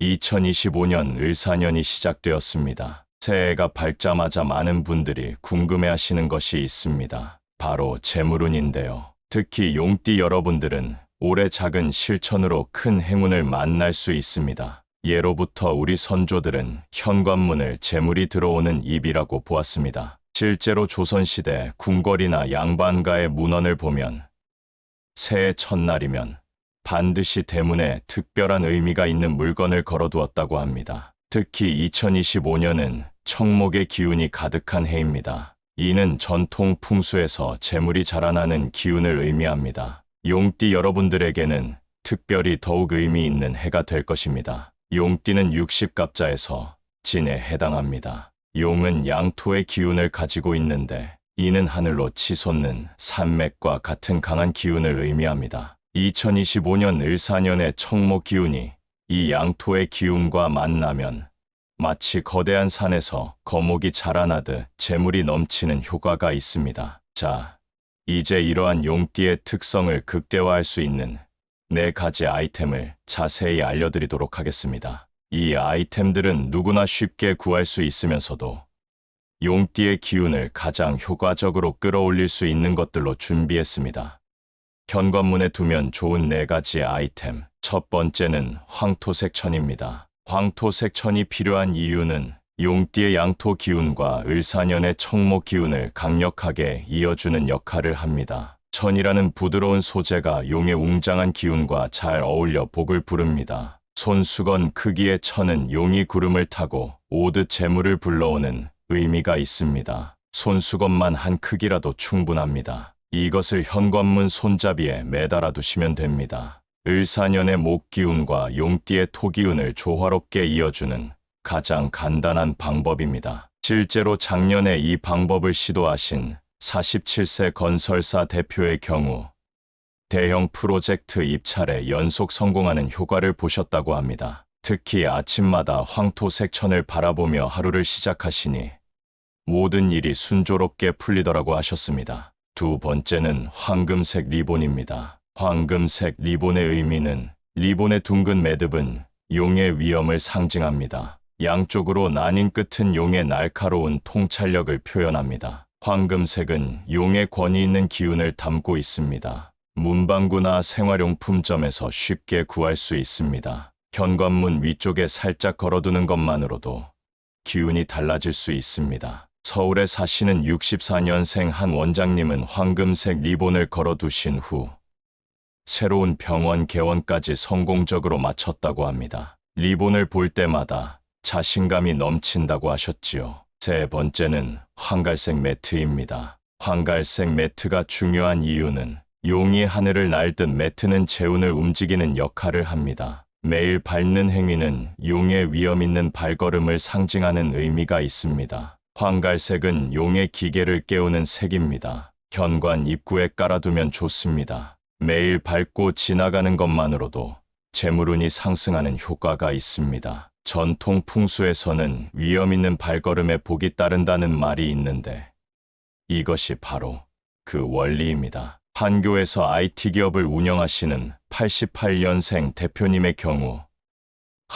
2025년 을사년이 시작되었습니다. 새해가 밝자마자 많은 분들이 궁금해 하시는 것이 있습니다. 바로 재물운인데요. 특히 용띠 여러분들은 올해 작은 실천으로 큰 행운을 만날 수 있습니다. 예로부터 우리 선조들은 현관문을 재물이 들어오는 입이라고 보았습니다. 실제로 조선시대 궁궐이나 양반가의 문헌을 보면 새해 첫날이면 반드시 대문에 특별한 의미가 있는 물건을 걸어두었다고 합니다. 특히 2025년은 청목의 기운이 가득한 해입니다. 이는 전통 풍수에서 재물이 자라나는 기운을 의미합니다. 용띠 여러분들에게는 특별히 더욱 의미 있는 해가 될 것입니다. 용띠는 60갑자에서 진에 해당합니다. 용은 양토의 기운을 가지고 있는데 이는 하늘로 치솟는 산맥과 같은 강한 기운을 의미합니다. 2025년 을사년의 청목 기운이 이 양토의 기운과 만나면 마치 거대한 산에서 거목이 자라나듯 재물이 넘치는 효과가 있습니다. 자, 이제 이러한 용띠의 특성을 극대화할 수 있는 네 가지 아이템을 자세히 알려드리도록 하겠습니다. 이 아이템들은 누구나 쉽게 구할 수 있으면서도 용띠의 기운을 가장 효과적으로 끌어올릴 수 있는 것들로 준비했습니다. 현관문에 두면 좋은 네 가지 아이템. 첫 번째는 황토색 천입니다. 황토색 천이 필요한 이유는 용띠의 양토 기운과 을사년의 청목 기운을 강력하게 이어주는 역할을 합니다. 천이라는 부드러운 소재가 용의 웅장한 기운과 잘 어울려 복을 부릅니다. 손수건 크기의 천은 용이 구름을 타고 오듯 재물을 불러오는 의미가 있습니다. 손수건만 한 크기라도 충분합니다. 이것을 현관문 손잡이에 매달아 두시면 됩니다. 을사년의 목기운과 용띠의 토기운을 조화롭게 이어주는 가장 간단한 방법입니다. 실제로 작년에 이 방법을 시도하신 47세 건설사 대표의 경우 대형 프로젝트 입찰에 연속 성공하는 효과를 보셨다고 합니다. 특히 아침마다 황토색 천을 바라보며 하루를 시작하시니 모든 일이 순조롭게 풀리더라고 하셨습니다. 두 번째는 황금색 리본입니다. 황금색 리본의 의미는 리본의 둥근 매듭은 용의 위엄을 상징합니다. 양쪽으로 나뉜 끝은 용의 날카로운 통찰력을 표현합니다. 황금색은 용의 권위 있는 기운을 담고 있습니다. 문방구나 생활용품점에서 쉽게 구할 수 있습니다. 현관문 위쪽에 살짝 걸어두는 것만으로도 기운이 달라질 수 있습니다. 서울에 사시는 64년생 한 원장님은 황금색 리본을 걸어두신 후 새로운 병원 개원까지 성공적으로 마쳤다고 합니다. 리본을 볼 때마다 자신감이 넘친다고 하셨지요. 세 번째는 황갈색 매트입니다. 황갈색 매트가 중요한 이유는 용이 하늘을 날듯 매트는 재운을 움직이는 역할을 합니다. 매일 밟는 행위는 용의 위험 있는 발걸음을 상징하는 의미가 있습니다. 황갈색은 용의 기계를 깨우는 색입니다. 현관 입구에 깔아두면 좋습니다. 매일 밟고 지나가는 것만으로도 재물운이 상승하는 효과가 있습니다. 전통 풍수에서는 위험 있는 발걸음에 복이 따른다는 말이 있는데 이것이 바로 그 원리입니다. 판교에서 IT 기업을 운영하시는 88년생 대표님의 경우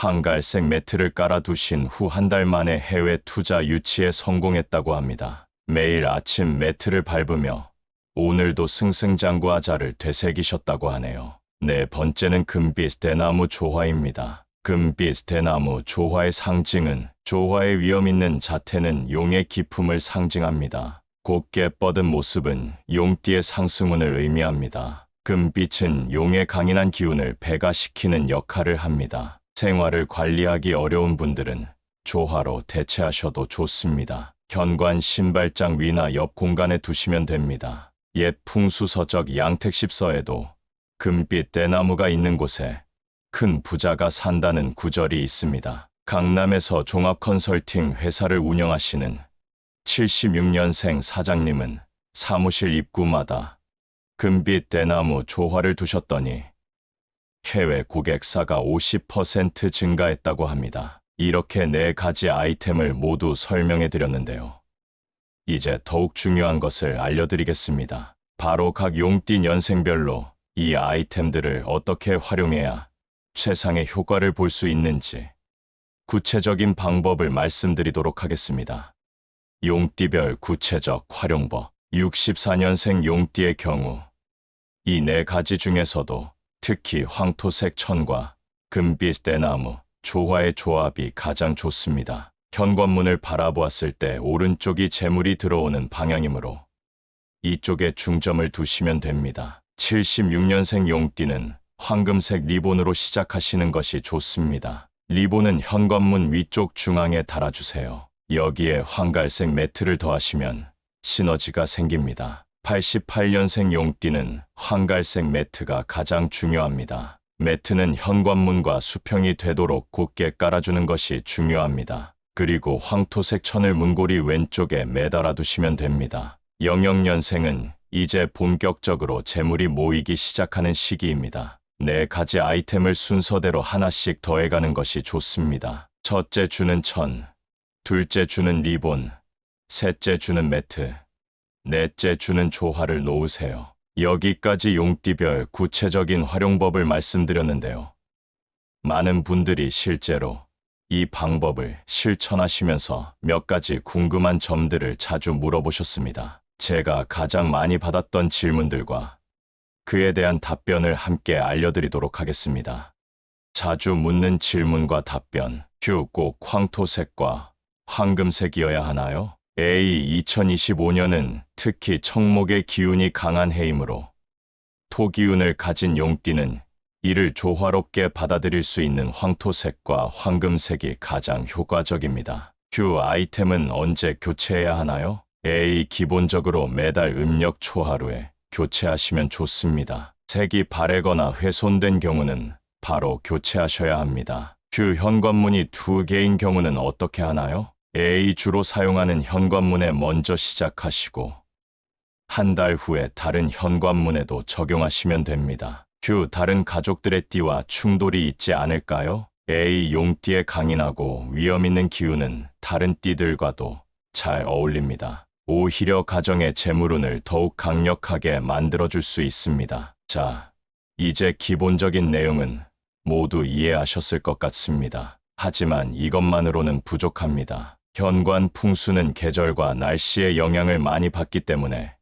한갈색 매트를 깔아두신 후 한 달 만에 해외 투자 유치에 성공했다고 합니다. 매일 아침 매트를 밟으며 오늘도 승승장구하자를 되새기셨다고 하네요. 네 번째는 금빛 대나무 조화입니다. 금빛 대나무 조화의 상징은 조화의 위험 있는 자태는 용의 기품을 상징합니다. 곱게 뻗은 모습은 용띠의 상승운을 의미합니다. 금빛은 용의 강인한 기운을 배가시키는 역할을 합니다. 생활을 관리하기 어려운 분들은 조화로 대체하셔도 좋습니다. 현관 신발장 위나 옆 공간에 두시면 됩니다. 옛 풍수서적 양택십서에도 금빛 대나무가 있는 곳에 큰 부자가 산다는 구절이 있습니다. 강남에서 종합 컨설팅 회사를 운영하시는 76년생 사장님은 사무실 입구마다 금빛 대나무 조화를 두셨더니 해외 고객사가 50% 증가했다고 합니다. 이렇게 네 가지 아이템을 모두 설명해 드렸는데요. 이제 더욱 중요한 것을 알려드리겠습니다. 바로 각 용띠 년생별로 이 아이템들을 어떻게 활용해야 최상의 효과를 볼 수 있는지 구체적인 방법을 말씀드리도록 하겠습니다. 용띠별 구체적 활용법 64년생 용띠의 경우 이 네 가지 중에서도 특히 황토색 천과 금빛 대나무, 조화의 조합이 가장 좋습니다. 현관문을 바라보았을 때 오른쪽이 재물이 들어오는 방향이므로 이쪽에 중점을 두시면 됩니다. 76년생 용띠는 황금색 리본으로 시작하시는 것이 좋습니다. 리본은 현관문 위쪽 중앙에 달아주세요. 여기에 황갈색 매트를 더하시면 시너지가 생깁니다. 88년생 용띠는 황갈색 매트가 가장 중요합니다. 매트는 현관문과 수평이 되도록 곧게 깔아주는 것이 중요합니다. 그리고 황토색 천을 문고리 왼쪽에 매달아 두시면 됩니다. 영영년생은 이제 본격적으로 재물이 모이기 시작하는 시기입니다. 네 가지 아이템을 순서대로 하나씩 더해가는 것이 좋습니다. 첫째 주는 천, 둘째 주는 리본, 셋째 주는 매트, 넷째 주는 조화를 놓으세요. 여기까지 용띠별 구체적인 활용법을 말씀드렸는데요. 많은 분들이 실제로 이 방법을 실천하시면서 몇 가지 궁금한 점들을 자주 물어보셨습니다. 제가 가장 많이 받았던 질문들과 그에 대한 답변을 함께 알려드리도록 하겠습니다. 자주 묻는 질문과 답변. 휴, 꼭 황토색과 황금색이어야 하나요? A 2025년은 특히 청목의 기운이 강한 해이므로 토기운을 가진 용띠는 이를 조화롭게 받아들일 수 있는 황토색과 황금색이 가장 효과적입니다. 휴 아이템은 언제 교체해야 하나요? A 기본적으로 매달 음력 초하루에 교체하시면 좋습니다. 색이 바래거나 훼손된 경우는 바로 교체하셔야 합니다. 휴 현관문이 두 개인 경우는 어떻게 하나요? A 주로 사용하는 현관문에 먼저 시작하시고 한 달 후에 다른 현관문에도 적용하시면 됩니다. 휴 다른 가족들의 띠와 충돌이 있지 않을까요? A 용띠의 강인하고 위험 있는 기운은 다른 띠들과도 잘 어울립니다. 오히려 가정의 재물운을 더욱 강력하게 만들어줄 수 있습니다. 자, 이제 기본적인 내용은 모두 이해하셨을 것 같습니다. 하지만 이것만으로는 부족합니다. 현관 풍수는 계절과 날씨의 영향을 많이 받기 때문에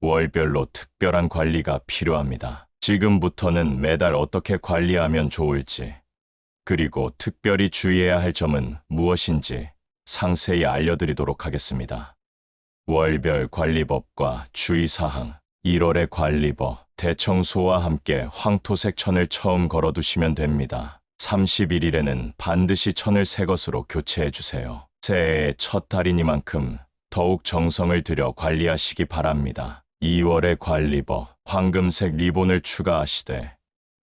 월별로 특별한 관리가 필요합니다. 지금부터는 매달 어떻게 관리하면 좋을지, 그리고 특별히 주의해야 할 점은 무엇인지 상세히 알려드리도록 하겠습니다. 월별 관리법과 주의사항 1월의 관리법 대청소와 함께 황토색 천을 처음 걸어두시면 됩니다. 31일에는 반드시 천을 새 것으로 교체해 주세요. 새해의 첫 달이니만큼 더욱 정성을 들여 관리하시기 바랍니다. 2월의 관리법 황금색 리본을 추가하시되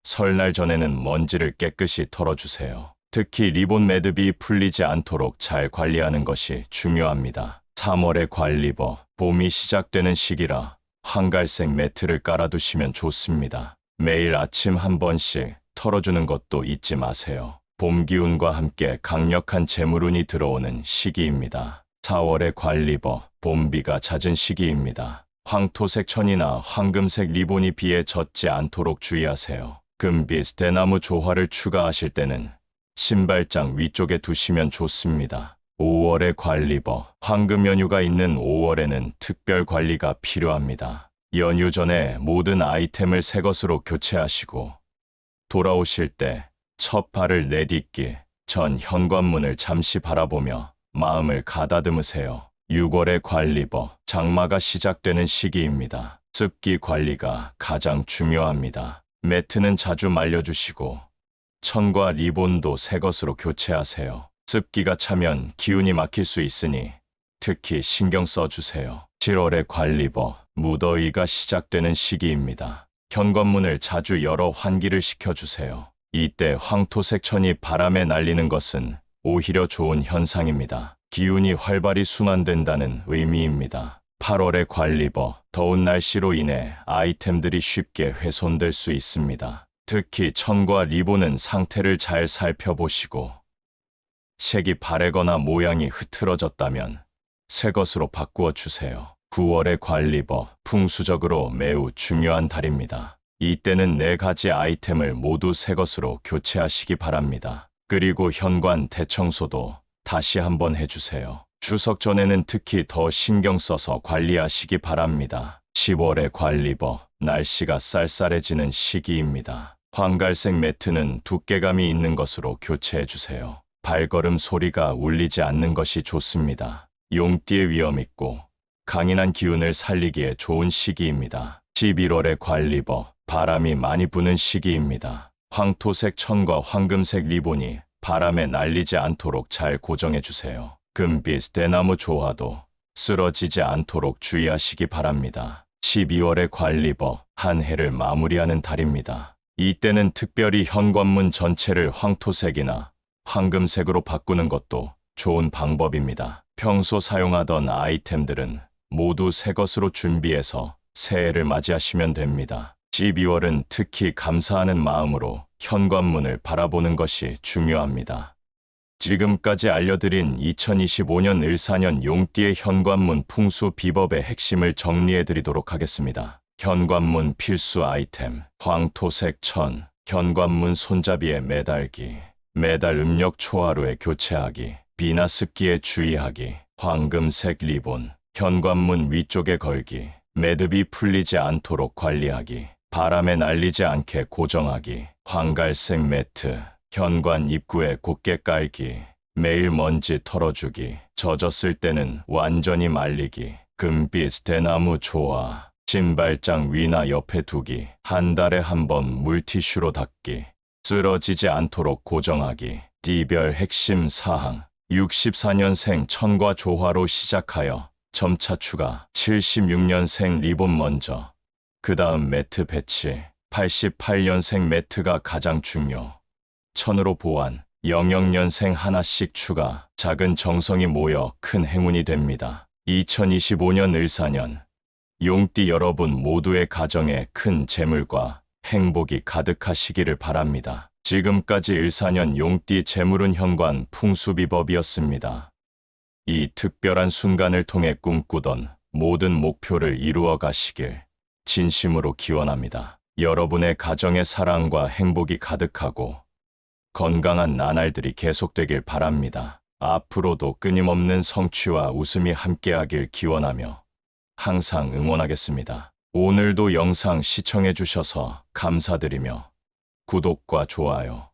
설날 전에는 먼지를 깨끗이 털어주세요. 특히 리본 매듭이 풀리지 않도록 잘 관리하는 것이 중요합니다. 3월의 관리법 봄이 시작되는 시기라 황갈색 매트를 깔아두시면 좋습니다. 매일 아침 한 번씩 털어주는 것도 잊지 마세요. 봄 기운과 함께 강력한 재물운이 들어오는 시기입니다. 4월의 관리법 봄비가 잦은 시기입니다. 황토색 천이나 황금색 리본이 비에 젖지 않도록 주의하세요. 금빛 대나무 조화를 추가하실 때는 신발장 위쪽에 두시면 좋습니다. 5월의 관리법 황금 연휴가 있는 5월에는 특별 관리가 필요합니다. 연휴 전에 모든 아이템을 새 것으로 교체하시고 돌아오실 때 첫 발을 내딛기 전 현관문을 잠시 바라보며 마음을 가다듬으세요. 6월의 관리법 장마가 시작되는 시기입니다. 습기 관리가 가장 중요합니다. 매트는 자주 말려주시고 천과 리본도 새 것으로 교체하세요. 습기가 차면 기운이 막힐 수 있으니 특히 신경 써주세요. 7월의 관리법 무더위가 시작되는 시기입니다. 현관문을 자주 열어 환기를 시켜주세요. 이때 황토색 천이 바람에 날리는 것은 오히려 좋은 현상입니다. 기운이 활발히 순환된다는 의미입니다. 8월의 관리법 더운 날씨로 인해 아이템들이 쉽게 훼손될 수 있습니다. 특히 천과 리본은 상태를 잘 살펴보시고 색이 바래거나 모양이 흐트러졌다면 새 것으로 바꾸어 주세요. 9월의 관리법 풍수적으로 매우 중요한 달입니다. 이때는 네 가지 아이템을 모두 새 것으로 교체하시기 바랍니다. 그리고 현관 대청소도 다시 한번 해주세요. 추석 전에는 특히 더 신경 써서 관리하시기 바랍니다. 10월의 관리버, 날씨가 쌀쌀해지는 시기입니다. 황갈색 매트는 두께감이 있는 것으로 교체해 주세요. 발걸음 소리가 울리지 않는 것이 좋습니다. 용띠의 위험 있고 강인한 기운을 살리기에 좋은 시기입니다. 11월의 관리버, 바람이 많이 부는 시기입니다. 황토색 천과 황금색 리본이 바람에 날리지 않도록 잘 고정해 주세요. 금빛 대나무 조화도 쓰러지지 않도록 주의하시기 바랍니다. 12월의 관리버, 한 해를 마무리하는 달입니다. 이때는 특별히 현관문 전체를 황토색이나 황금색으로 바꾸는 것도 좋은 방법입니다. 평소 사용하던 아이템들은 모두 새 것으로 준비해서 새해를 맞이하시면 됩니다. 12월은 특히 감사하는 마음으로 현관문을 바라보는 것이 중요합니다. 지금까지 알려드린 2025년 을사년 용띠의 현관문 풍수 비법의 핵심을 정리해 드리도록 하겠습니다. 현관문 필수 아이템, 황토색 천, 현관문 손잡이에 매달기, 매달 음력 초하루에 교체하기, 비나 습기에 주의하기, 황금색 리본, 현관문 위쪽에 걸기, 매듭이 풀리지 않도록 관리하기, 바람에 날리지 않게 고정하기, 황갈색 매트, 현관 입구에 곧게 깔기, 매일 먼지 털어주기, 젖었을 때는 완전히 말리기, 금빛 대나무 조화, 신발장 위나 옆에 두기, 한 달에 한 번 물티슈로 닦기, 쓰러지지 않도록 고정하기, D별 핵심 사항, 64년생 천과 조화로 시작하여 점차 추가, 76년생 리본 먼저, 그 다음 매트 배치, 88년생 매트가 가장 중요. 천으로 보완, 영영년생 하나씩 추가, 작은 정성이 모여 큰 행운이 됩니다. 2025년 을사년, 용띠 여러분 모두의 가정에 큰 재물과 행복이 가득하시기를 바랍니다. 지금까지 을사년 용띠 재물운 현관 풍수비법이었습니다. 이 특별한 순간을 통해 꿈꾸던 모든 목표를 이루어 가시길 진심으로 기원합니다. 여러분의 가정의 사랑과 행복이 가득하고 건강한 나날들이 계속되길 바랍니다. 앞으로도 끊임없는 성취와 웃음이 함께하길 기원하며 항상 응원하겠습니다. 오늘도 영상 시청해 주셔서 감사드리며 구독과 좋아요,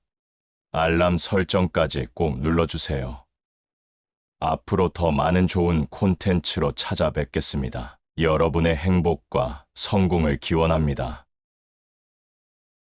알람 설정까지 꼭 눌러주세요. 앞으로 더 많은 좋은 콘텐츠로 찾아뵙겠습니다. 여러분의 행복과 성공을 기원합니다.